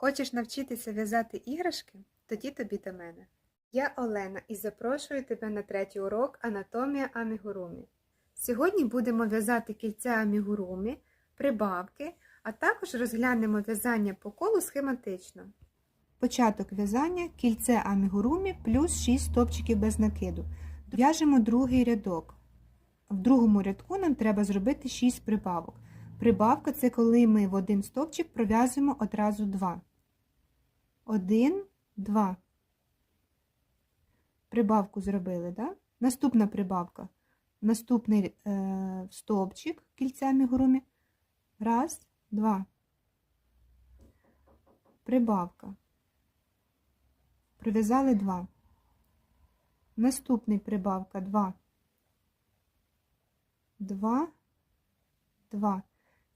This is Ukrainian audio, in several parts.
Хочеш навчитися в'язати іграшки? Тоді тобі до мене. Я Олена і запрошую тебе на третій урок Анатомія амігурумі. Сьогодні будемо в'язати кільця амігурумі, прибавки, а також розглянемо в'язання по колу схематично. Початок в'язання кільце амігурумі плюс 6 стопчиків без накиду. В'яжемо другий рядок. В другому рядку нам треба зробити 6 прибавок. Прибавка це коли ми в один стовпчик пров'язуємо одразу 2. 1, 2. Прибавку зробили, да? Наступна прибавка. Наступний е, стовпчик кільця мігурумі. Раз, два. Прибавка. Прив'язали 2. Наступний прибавка 2. 2, 2.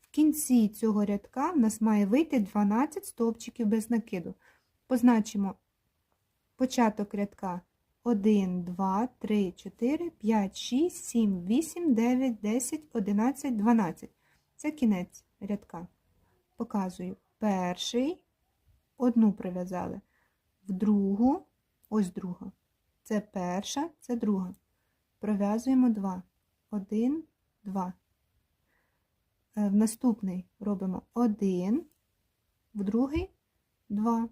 В кінці цього рядка в нас має вийти 12 стовпчиків без накиду. Позначимо початок рядка 1, 2, 3, 4, 5, 6, 7, 8, 9, 10, 11, 12. Це кінець рядка. Показую перший, одну прив'язали, в другу, ось друга. Це перша, це друга. Пров'язуємо 2. 1, 2. Е, В наступний робимо 1, в другий 2.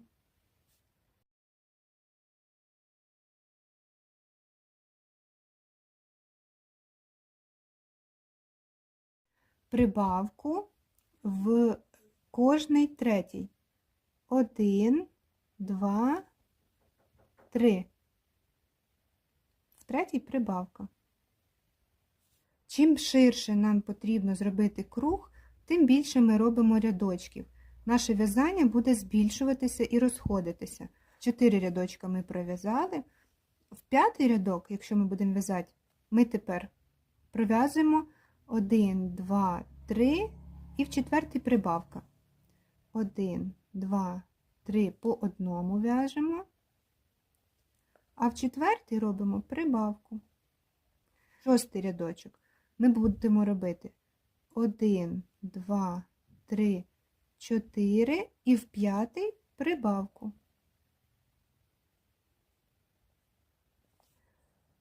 Прибавку в кожний третій. 1, 2, 3. В третій прибавка. Чим ширше нам потрібно зробити круг, тим більше ми робимо рядочків. Наше в'язання буде збільшуватися і розходитися. Чотири рядочка ми пров'язали. В п'ятий рядок, якщо ми будемо в'язати, ми тепер пров'язуємо 1, 2, 3 і в четвертий прибавка. 1, 2, 3 по одному в'яжемо, а в четвертий робимо прибавку. Шостий рядочок ми будемо робити 1, 2, 3, 4 і в п'ятий прибавку.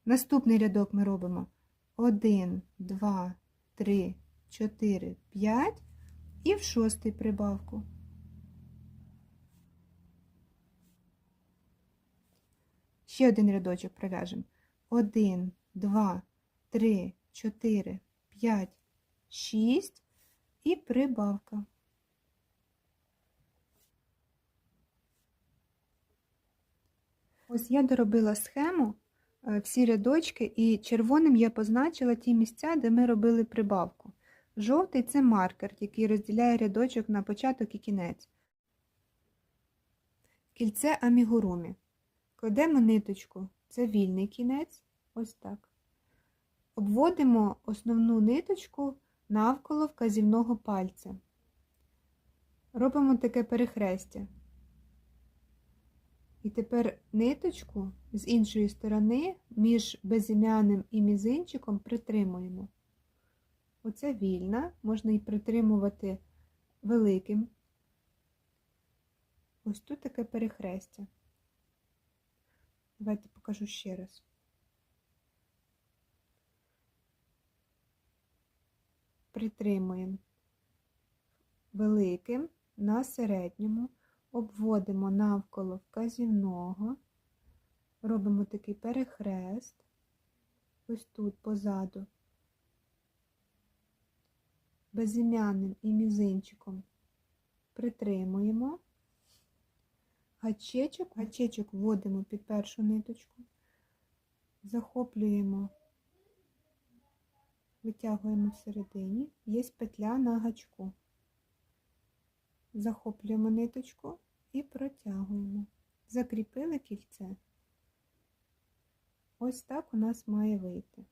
Наступний рядок ми робимо 1, 2, 3, 4, 5 і в шостий прибавку. Ще один рядочок пров'яжемо. 1, 2, 3, 4, 5, 6 і прибавка. Ось я доробила схему, е, всі рядочки, і червоним я позначила ті місця, де ми робили прибавку. Жовтий це маркер, який розділяє рядочок на початок і кінець. Кільце амігурумі. Кладемо ниточку, це вільний кінець, ось так. Обводимо основну ниточку навколо вказівного пальця. Робимо таке перехрестя. І тепер ниточку з іншої сторони між безім'яним і мізинчиком притримуємо. Оце вільна, можна і притримувати великим. Ось тут таке перехрестя. Давайте покажу ще раз. Притримуємо великим на середньому, обводимо навколо вказівного, робимо такий перехрест, ось тут позаду, безім'яним і мізинчиком притримуємо, гачечок, гачечок вводимо під першу ниточку, захоплюємо витягуємо всередині, є петля на гачку. Захоплюємо ниточку і протягуємо. Закріпили кільце. Ось так у нас має вийти.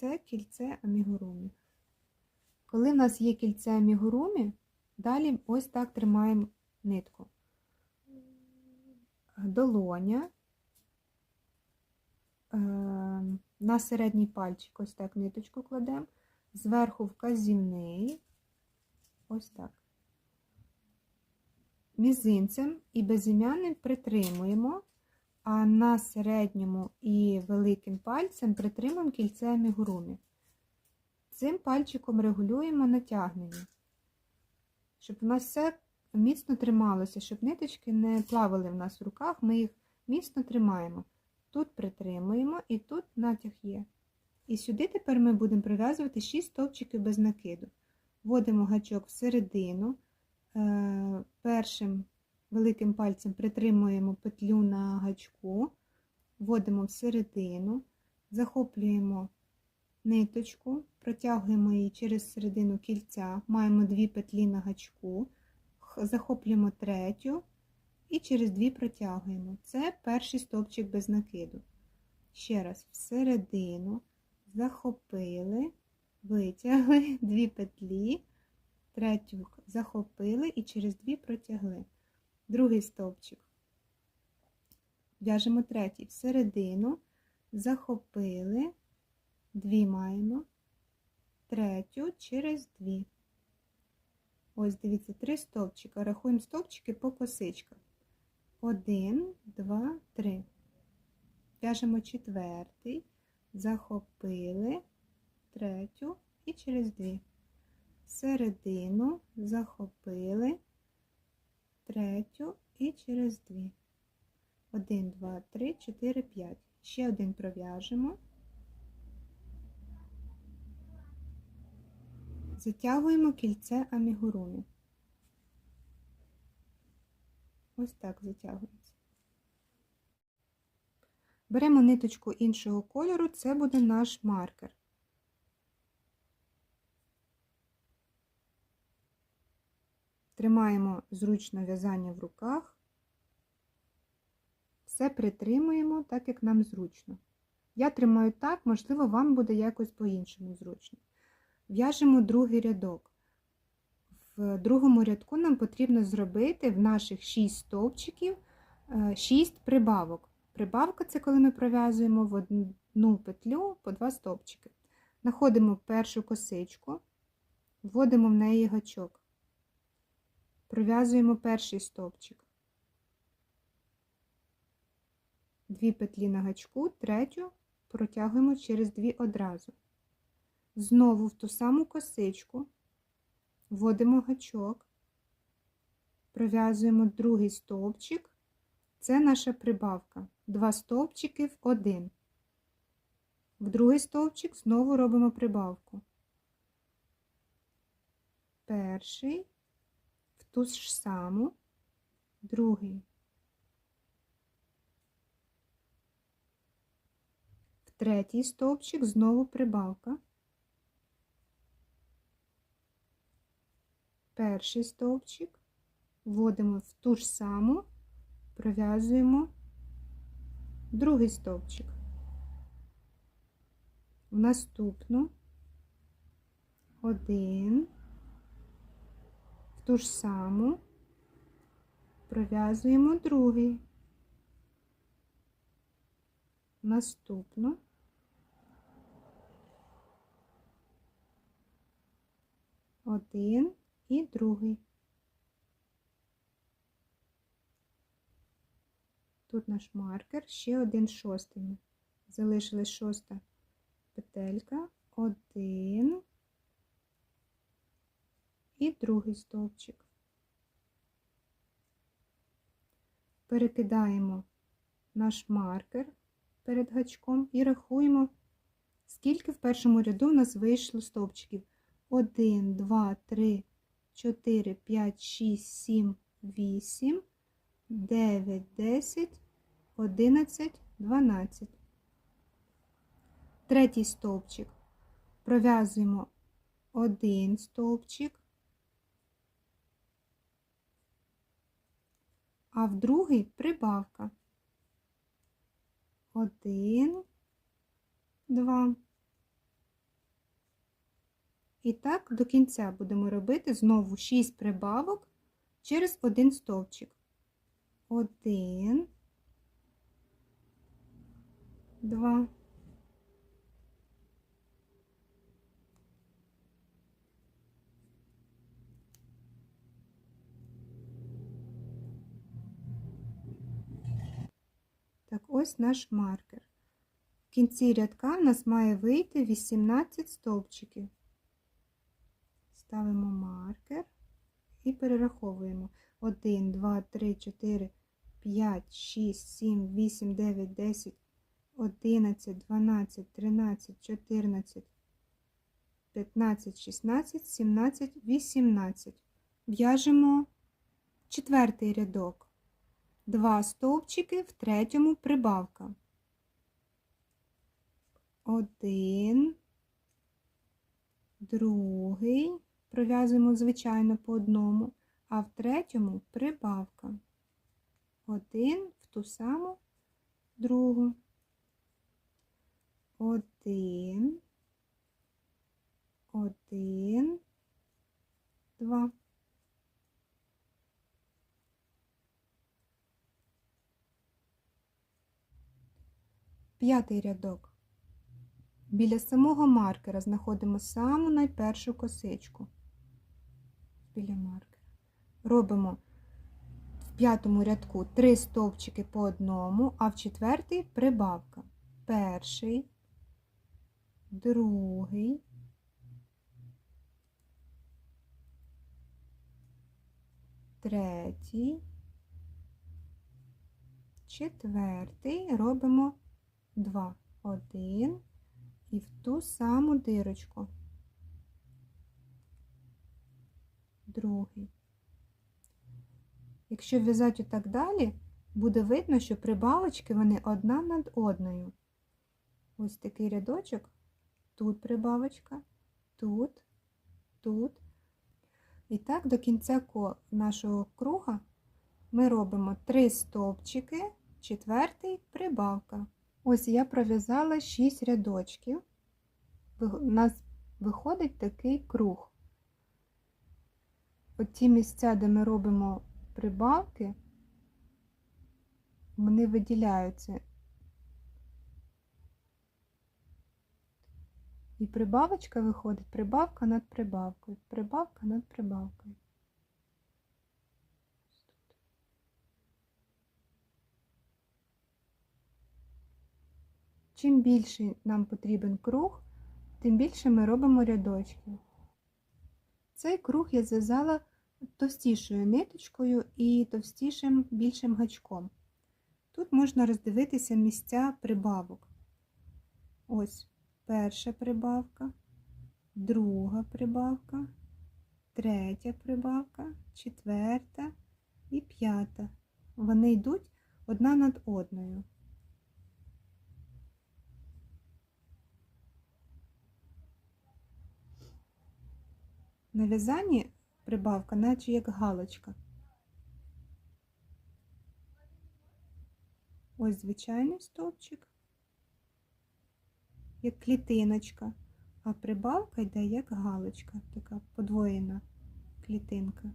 Це кільце амігурумі. Коли в нас є кільце амігурумі, далі ось так тримаємо нитку. Долоня. Ем, на середній пальчик ось так ниточку кладемо, зверху вказівний, ось так. мізинцем і безім'яним притримуємо, а на середньому і великим пальцем притримуємо кільце амігурумі. Цим пальчиком регулюємо натягнення, щоб у нас все міцно трималося, щоб ниточки не плавали в нас в руках, ми їх міцно тримаємо. Тут притримуємо і тут натяг є. І сюди тепер ми будемо прив'язувати 6 стовпчиків без накиду. Вводимо гачок всередину, е, першим великим пальцем притримуємо петлю на гачку, вводимо всередину, захоплюємо ниточку, протягуємо її через середину кільця, маємо дві петлі на гачку, захоплюємо третю і через дві протягуємо. Це перший стовпчик без накиду. Ще раз, всередину, захопили, витягли дві петлі, третю захопили і через дві протягли. Другий стовпчик. В'яжемо третій всередину, захопили, дві маємо, третю через дві. Ось, дивіться, три стовпчика. Рахуємо стовпчики по косичках. Один, два, три. В'яжемо четвертий, захопили, третю і через дві. Середину захопили, третю і через дві. Один, два, три, чотири, п'ять. Ще один пров'яжемо. Затягуємо кільце амігурумі. Ось так затягується. Беремо ниточку іншого кольору, це буде наш маркер. Тримаємо зручно в'язання в руках, все притримуємо так, як нам зручно. Я тримаю так, можливо, вам буде якось по-іншому зручно. В'яжемо другий рядок. В другому рядку нам потрібно зробити в наших 6 стовпчиків 6 прибавок. Прибавка це коли ми пров'язуємо в одну петлю по 2 стовпчики. Знаходимо першу косичку, вводимо в неї гачок, пров'язуємо перший стовпчик, дві петлі на гачку, третю протягуємо через дві одразу. Знову в ту саму косичку вводимо гачок, пров'язуємо другий стовпчик, це наша прибавка. Два стовпчики в один. В другий стовпчик знову робимо прибавку. Перший, ту ж саму, другий. В третій стовпчик знову прибавка. перший стовпчик, вводимо в ту ж саму, пров'язуємо другий стовпчик. В наступну один, ту ж саму, пров'язуємо другий, наступну. Один, і другий. Тут наш маркер, ще один шостий. Залишилась шоста петелька, один і другий стовпчик. Перекидаємо наш маркер перед гачком і рахуємо, скільки в першому ряду у нас вийшло стовпчиків. 1, 2, 3, 4, 5, 6, 7, 8, 9, 10, 11, 12. Третій стовпчик. Пров'язуємо один стовпчик, а в другий прибавка. Один, два. І так до кінця будемо робити знову 6 прибавок через один стовпчик. Один, два. Ось наш маркер. В кінці рядка в нас має вийти 18 стовпчиків. Ставимо маркер і перераховуємо. 1, 2, 3, 4, 5, 6, 7, 8, 9, 10, 11, 12, 13, 14, 15, 16, 17, 18. В'яжемо четвертий рядок. Два стовпчики, в третьому прибавка. Один, другий, пров'язуємо, звичайно, по одному, а в третьому прибавка. Один в ту саму другу. Один, один, два. П'ятий рядок. Біля самого маркера знаходимо саму найпершу косичку. Біля маркера. Робимо в п'ятому рядку три стовпчики по одному, а в четвертий прибавка. Перший, другий, третій, четвертий робимо два. Один і в ту саму дирочку. Другий. Якщо в'язати так далі, буде видно, що прибавочки вони одна над одною. Ось такий рядочок, тут прибавочка, тут, тут. І так, до кінця нашого круга ми робимо три стовпчики, четвертий прибавка. Ось я пров'язала 6 рядочків. У нас виходить такий круг. Оті місця, де ми робимо прибавки, вони виділяються. І прибавочка виходить прибавка над прибавкою, прибавка над прибавкою. Чим більший нам потрібен круг, тим більше ми робимо рядочків. Цей круг я зв'язала товстішою ниточкою і товстішим більшим гачком. Тут можна роздивитися місця прибавок. Ось перша прибавка, друга прибавка, третя прибавка, четверта і п'ята. Вони йдуть одна над одною. На в'язанні прибавка, наче як галочка. Ось звичайний стовпчик, як клітиночка, а прибавка йде як галочка, така подвоєна клітинка.